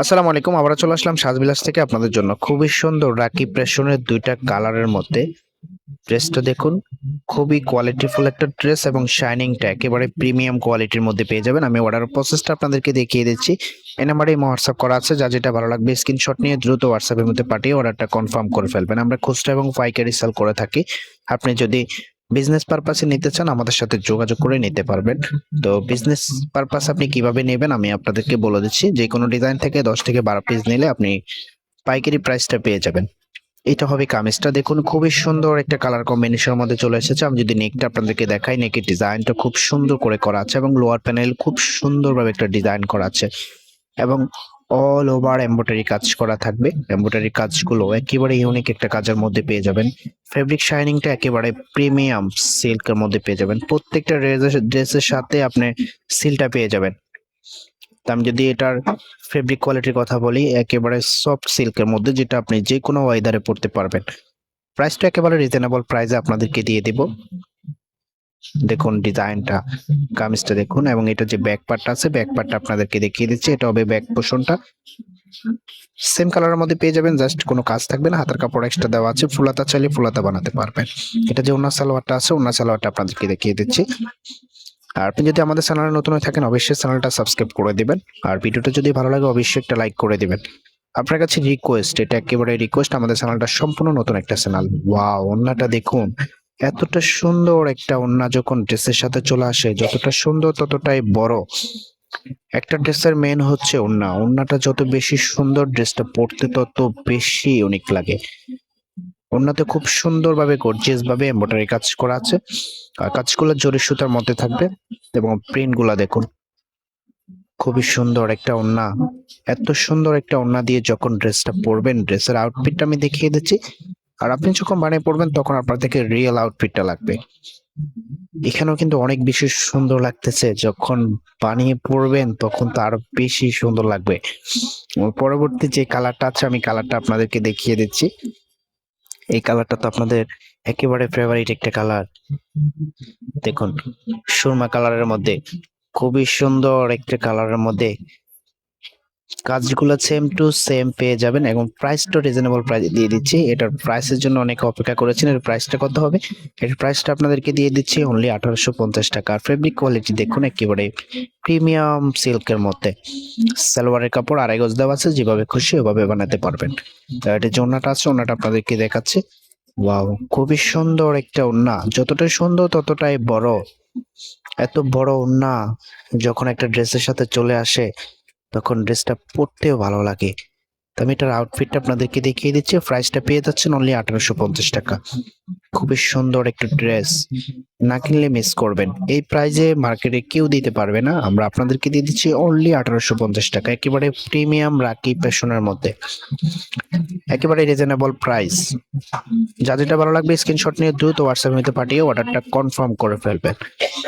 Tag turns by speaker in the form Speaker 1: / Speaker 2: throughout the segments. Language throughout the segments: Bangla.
Speaker 1: আসসালামু আলাইকুম আবার চলে আসলাম সাজবিলাস থেকে আপনাদের জন্য। খুবই সুন্দর রাকি প্রেশনের দুইটা কালারের মধ্যে। ড্রেসটা দেখুন, খুবই কোয়ালিটিফুল একটা ড্রেস এবং শাইনিংটা একেবারে প্রিমিয়াম কোয়ালিটির মধ্যে পেয়ে যাবেন। আমি অর্ডার প্রসেসটা আপনাদেরকে দেখিয়ে দিচ্ছি। এই নাম্বারে হোয়াটসঅ্যাপ করা আছে, যা যেটা ভালো লাগবে স্ক্রিনশট নিয়ে দ্রুত হোয়াটসঅ্যাপের মধ্যে পাঠিয়ে অর্ডারটা কনফার্ম করে ফেলবেন। আমরা খুচরা এবং পাইকারি সেল করে থাকি। আপনি যদি বিজনেস পারপাসে নিতে চান, আমাদের সাথে যোগাযোগ করে নিতে পারবেন। তো বিজনেস পারপাস আপনি কীভাবে নেবেন, আমি আপনাদেরকে বলে দিচ্ছি। যে কোনো ডিজাইন থেকে দশ থেকে বারো পিস নিলে আপনি পাইকারি প্রাইসটা পেয়ে যাবেন। এটা হবে কামিজটা। দেখুন, খুবই সুন্দর একটা কালার কম্বিনেশনের মধ্যে চলে এসেছে। আমি যদি নেকটা আপনাদেরকে দেখাই নেকের ডিজাইনটা খুব সুন্দর করে করা আছে এবং লোয়ার প্যানেল খুব সুন্দরভাবে একটা ডিজাইন করা আছে। এবং অল ওভার এমব্রয়ডারি কাজ করা থাকবে। এমব্রয়ডারি কাজগুলো একেবারে ইউনিক একটা কাজের মধ্যে পেয়ে যাবেন। ফেব্রিক শাইনিংটা একেবারে প্রিমিয়াম সিল্কের মধ্যে পেয়ে যাবেন। প্রত্যেকটা ড্রেসের সাথে আপনি সিলটা পেয়ে যাবেন। আমি যদি এটার ফেব্রিক কোয়ালিটির কথা বলি, একেবারে সফট সিল্কের মধ্যে যেটা আপনি যে কোনো ওয়েদারে পড়তে পারবেন। প্রাইসটা একেবারে রিজনেবল প্রাইসে আপনাদেরকে দিয়ে দিব। দেখুন ডিজাইনটা, কামিজটা দেখুন এবং এটা যে ব্যাক পার্টটা আছে ব্যাক পার্টটা আপনাদেরকে দেখিয়ে দিচ্ছি। এটা হবে ব্যাক পোষণটা সেম কালারের মধ্যে পেয়ে যাবেন জাস্ট কোনো কাজ থাকবে না। হাতের কাপড় এক্সট্রা দেওয়া আছে, ফুলাতা চাইলে ফুলাতা বানাতে পারবেন। এটা যে ওনার সালোয়ারটা আছে ওনার সালোয়ারটা আপনাদেরকে দেখিয়ে দিচ্ছি। আর আপনি যদি আমাদের চ্যানেলে নতুন হয়ে থাকেন, অবশ্যই চ্যানেলটা সাবস্ক্রাইব করে দিবেন। আর ভিডিওটা যদি ভালো লাগে, অবশ্যই একটা লাইক করে দিবেন। আপনার কাছে রিকোয়েস্ট এটা একেবারে রিকোয়েস্ট আমাদের চ্যানেলটা সম্পূর্ণ নতুন একটা চ্যানেল। ওয়াও ওন্নাটা দেখুন। এতটা সুন্দর একটা ওন্না যখন ড্রেসের সাথে চলে আসে, যতটা সুন্দর ততটাই বড়। একটা ড্রেসের মেন হচ্ছে ওন্না ওন্নাটা যত বেশি সুন্দর ড্রেসটা পরতে তত বেশি ইউনিক লাগে। ওন্নাতে খুব সুন্দরভাবে গর্জিয়াস ভাবে এমব্রয়ডারি কাজ করা আছে। আর কাজগুলো জরি সুতার মধ্যে থাকবে এবং প্রিন্টগুলা দেখুন। খুবই সুন্দর একটা ওন্না এত সুন্দর একটা ওন্না দিয়ে যখন ড্রেসটা পরবেন, ড্রেসের আউটফিটটা আমি দেখিয়ে দিচ্ছি। আর আপনি যখন বানিয়ে পড়বেন, তখন আপনার থেকে রিয়েল আউটফিটটা লাগবে। এখানেও কিন্তু অনেক বেশি সুন্দর লাগতেছে। যখন বানিয়ে পড়বেন, তখন তো আরও বেশি সুন্দর লাগবে। পরবর্তী যে কালারটা আছে, আমি কালারটা আপনাদেরকে দেখিয়ে দিচ্ছি। এই কালারটা তো আপনাদের একেবারে ফেভারিট একটা কালার দেখুন, সুরমা কালারের মধ্যে, খুবই সুন্দর একটা কালারের মধ্যে কাজগুলো সেম টু সেম পেয়ে যাবেন এবং প্রাইসটা রিজনেবল প্রাইস দিয়ে দিচ্ছি। এটার প্রাইসের জন্য অনেকে অপেক্ষা করেছেন, এর প্রাইসটা কত হবে? এর প্রাইসটা আপনাদেরকে দিয়ে দিচ্ছি অনলি আঠারোশো পঞ্চাশ টাকা। ফেব্রিক কোয়ালিটি দেখুন একেবারে প্রিমিয়াম সিল্কের মধ্যে। সালোয়ারের কাপড় আড়াই গজ দেওয়া আছে, যেভাবে খুশি ওভাবে বানাতে পারবেন। তো এটা যে ওন্নাটা আছে, ওন্নাটা আপনাদেরকে দেখাচ্ছি। ওয়াও খুবই সুন্দর একটা ওন্না। যতটা সুন্দর, ততটাই বড়। এত বড় ওন্না যখন একটা ড্রেসের সাথে চলে আসে তখন ড্রেসটা পরতেও ভালো লাগে। তো আমি এটার আউটফিটটা আপনাদেরকে দেখিয়ে দিচ্ছি। প্রাইসটা পেয়ে যাচ্ছেন অনলি আঠারোশো পঞ্চাশ টাকা। খুবই সুন্দর একটা ড্রেস না কিনলে মিস করবেন। এই প্রাইজে মার্কেটে কেউ দিতে পারবে না। আমরা আপনাদেরকে দিয়ে দিচ্ছি অনলি আঠারোশো পঞ্চাশ টাকা, একেবারে প্রিমিয়াম রাকি প্যাশনের মধ্যে। একেবারে রিজনেবল প্রাইস যা যেটা ভালো লাগবে স্ক্রিনশট নিয়ে দ্রুত হোয়াটসঅ্যাপ মধ্যে পাঠিয়ে অর্ডারটা কনফার্ম করে ফেলবেন।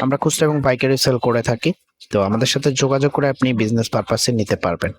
Speaker 1: আমরা খুচরা এবং পাইকারি সেল করে থাকি, তো আমাদের সাথে যোগাযোগ করে আপনি বিজনেস পারপাসে নিতে পারবেন।